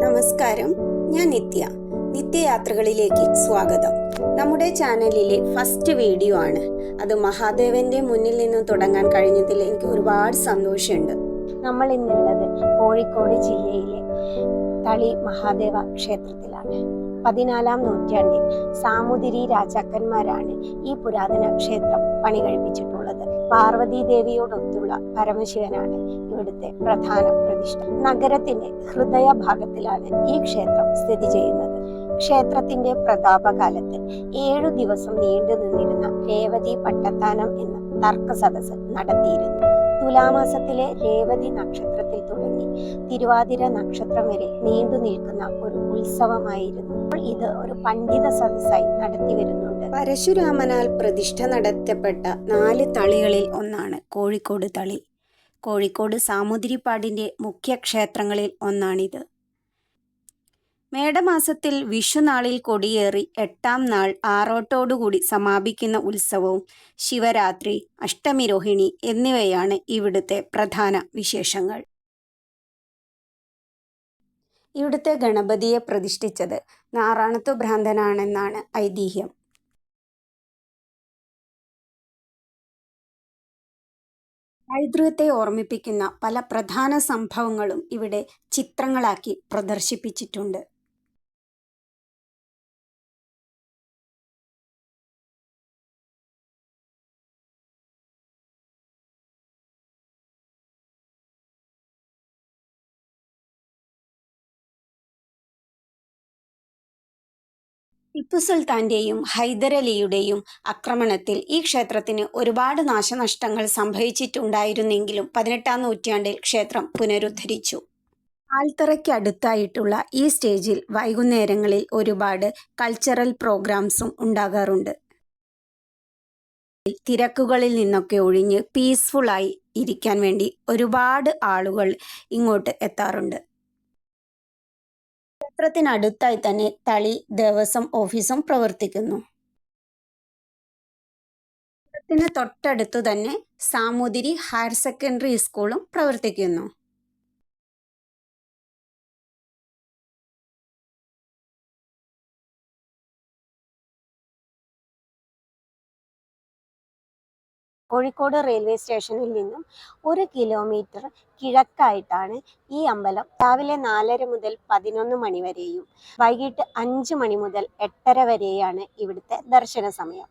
നമസ്കാരം. ഞാൻ നിത്യ. നിത്യയാത്രകളിലേക്ക് സ്വാഗതം. നമ്മുടെ ചാനലിലെ ഫസ്റ്റ് വീഡിയോ ആണ്. അത് മഹാദേവന്റെ മുന്നിൽ നിന്ന് തുടങ്ങാൻ കഴിഞ്ഞതിൽ എനിക്ക് ഒരുപാട് സന്തോഷമുണ്ട്. നമ്മൾ ഇന്നുള്ളത് കോഴിക്കോട് ജില്ലയിലെ തളി മഹാദേവ ക്ഷേത്രത്തിലാണ്. പതിനാലാം നൂറ്റാണ്ടിൽ സാമുതിരി രാജാക്കന്മാരാണ് ഈ പുരാതന ക്ഷേത്രം പണി കഴിപ്പിച്ചിട്ടുള്ളത് പാർവതി ദേവിയോടൊത്തുള്ള പരമശിവനാണ് ഇവിടുത്തെ പ്രധാന പ്രതിഷ്ഠ. നഗരത്തിന്റെ ഹൃദയഭാഗത്തിലാണ് ഈ ക്ഷേത്രം സ്ഥിതി ചെയ്യുന്നത്. ക്ഷേത്രത്തിന്റെ പ്രതാപകാലത്ത് ഏഴു ദിവസം നീണ്ടു നിന്നിരുന്ന രേവതി പട്ടത്താനം എന്ന തർക്ക സദസ് നടത്തിയിരുന്നു. തുലാമാസത്തിലെ രേവതി നക്ഷത്രത്തിൽ തുടങ്ങി. തിരുവാതിര നക്ഷത്രം വരെ നീണ്ടു നിൽക്കുന്ന ഒരു ഉത്സവമായിരുന്നു. ഇത് ഒരു പണ്ഡിത സദസ്സായി നടത്തി വരുന്നുണ്ട്. പരശുരാമനാൽ പ്രതിഷ്ഠ നടത്തപ്പെട്ട നാല് തളികളിൽ ഒന്നാണ് കോഴിക്കോട് തളി. കോഴിക്കോട് സാമുതിരിപ്പാടിന്റെ മുഖ്യ ക്ഷേത്രങ്ങളിൽ ഒന്നാണിത്. മേടമാസത്തിൽ വിഷുനാളിൽ കൊടിയേറി എട്ടാം നാൾ ആറോട്ടോടുകൂടി സമാപിക്കുന്ന ഉത്സവവും ശിവരാത്രി അഷ്ടമി രോഹിണി എന്നിവയാണ് ഇവിടുത്തെ പ്രധാന വിശേഷങ്ങൾ. ഇവിടുത്തെ ഗണപതിയെ പ്രതിഷ്ഠിച്ചത് നാറാണത്തു ഭ്രാന്തനാണെന്നാണ് ഐതിഹ്യം. പൈതൃകത്തെ ഓർമ്മിപ്പിക്കുന്ന പല പ്രധാന സംഭവങ്ങളും ഇവിടെ ചിത്രങ്ങളാക്കി പ്രദർശിപ്പിച്ചിട്ടുണ്ട്. ടിപ്പു സുൽത്താന്റെയും ഹൈദരലിയുടെയും ആക്രമണത്തിൽ ഈ ക്ഷേത്രത്തിന് ഒരുപാട് നാശനഷ്ടങ്ങൾ സംഭവിച്ചിട്ടുണ്ടായിരുന്നെങ്കിലും പതിനെട്ടാം നൂറ്റാണ്ടിൽ ക്ഷേത്രം പുനരുദ്ധരിച്ചു. ആൽത്തറയ്ക്കടുത്തായിട്ടുള്ള ഈ സ്റ്റേജിൽ വൈകുന്നേരങ്ങളിൽ ഒരുപാട് കൾച്ചറൽ പ്രോഗ്രാംസും ഉണ്ടാകാറുണ്ട്. തിരക്കുകളിൽ നിന്നൊക്കെ ഒഴിഞ്ഞ് പീസ്ഫുള്ളായി ഇരിക്കാൻ വേണ്ടി ഒരുപാട് ആളുകൾ ഇങ്ങോട്ട് എത്താറുണ്ട്. ക്ഷേത്രത്തിനടുത്തായി തന്നെ തളി ദേവസ്വം ഓഫീസും പ്രവർത്തിക്കുന്നു. ക്ഷേത്രത്തിന് തൊട്ടടുത്തു തന്നെ സാമൂതിരി ഹയർ സെക്കൻഡറി സ്കൂളും പ്രവർത്തിക്കുന്നു. കോഴിക്കോട് റെയിൽവേ സ്റ്റേഷനിൽ നിന്നും ഒരു കിലോമീറ്റർ കിഴക്കായിട്ടാണ് ഈ അമ്പലം രാവിലെ നാലര മുതൽ പതിനൊന്ന് മണി വരെയും വൈകിട്ട് അഞ്ച് മണി മുതൽ എട്ടര വരെയാണ് ഇവിടുത്തെ ദർശന സമയം.